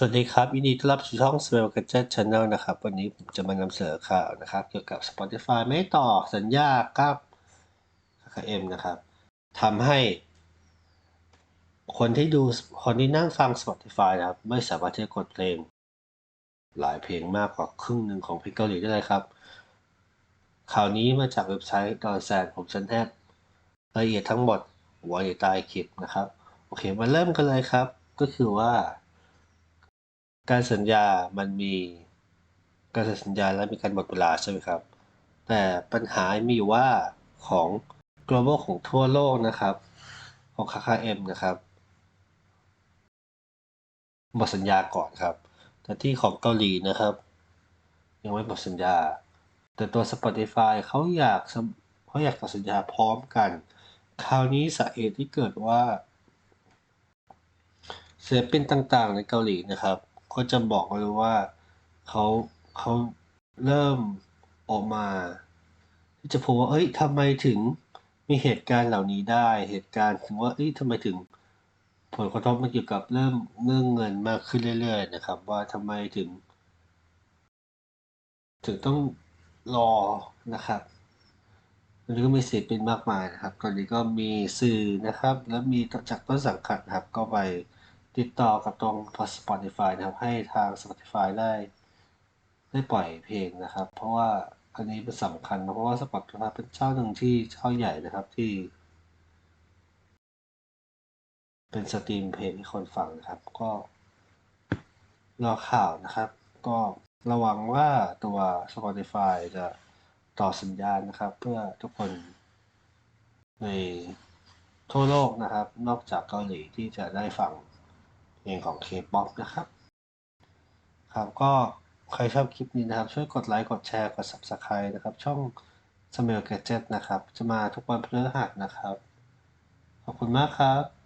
สวัสดีครับยินดีต้อนรับสู่ช่อง s w e l l Gadget Channel นะครับ วันนี้ผมจะมานำเสนอข่าวนะครับ เกี่ยวกับ Spotify ไม่ต่อสัญญากับ KKM นะครับทำให้ คนที่ดูคนที่นั่งฟัง Spotify นะครับ ไม่สามารถที่จะกดเพลง หลายเพลงมากกว่าครึ่งหนึ่งของเพลงเกาหลีได้เลยครับ ข่าวนี้มาจากเว็บไซต์ดอนแซนผมชันแทบรายละเอียดทั้งหมดไว้ใต้คลิปนะครับ โอเคมาเริ่มกันเลยครับ ก็คือว่า การสัญญามันมีการเซ็นสัญญาและมีการหมดเวลาใช่ไหมครับ แต่ปัญหามีอยู่ว่าของ global ของทั่วโลกนะครับ ของ KKM นะครับ หมดสัญญาก่อนครับ แต่ที่ของเกาหลีนะครับ ยังไม่หมดสัญญา แต่ตัว Spotify เขาอยากเขาอยากต่อสัญญาพร้อมกัน คราวนี้สาเหตุที่เกิดว่าศิลปินต่างๆ ในเกาหลีนะครับ ก็จะบอกเลยว่าเขาเขาเริ่มออกมา ที่จะพูดว่า เอ้ยทำไมถึงมีเหตุการณ์เหล่านี้ได้ เหตุการณ์ถึงว่าเอ้ยทำไมถึงผลกระทบมันเกี่ยวกับเริ่มเรื่องเงินมากขึ้นเรื่อย ๆ นะครับ ว่าทำไมถึง ถึงต้องรอนะครับตอนนี้ก็มีศิลปินมากมายนะครับ ตอนนี้ก็มีสื่อนะครับ แล้วมีจากต้นสังกัดครับก็ไป ติดต่อกับตรง Spotify นะครับ ให้ทาง Spotify ได้ได้ปล่อยเพลงนะครับ เพราะว่าอันนี้เป็นสำคัญนะเพราะว่า Spotify เป็นเจ้าหนึ่งที่เจ้าใหญ่นะครับที่ เป็นสตรีมเพลงให้คนฟังนะครับ ก็รอข่าวนะครับ ก็ระวังว่าตัว Spotify จะต่อสัญญาณนะครับ เพื่อทุกคนในทั่วโลกนะครับ นอกจากเกาหลีที่จะได้ฟัง ลงของ K-POP นะครับ ครับก็ใครชอบคลิปนี้นะครับ ช่วยกดไลค์ กดแชร์ กด Subscribe นะครับ ช่อง s m e l Gadget นะครับ จะมาทุกวันพฤหัสนะครับ ขอบคุณมากครับ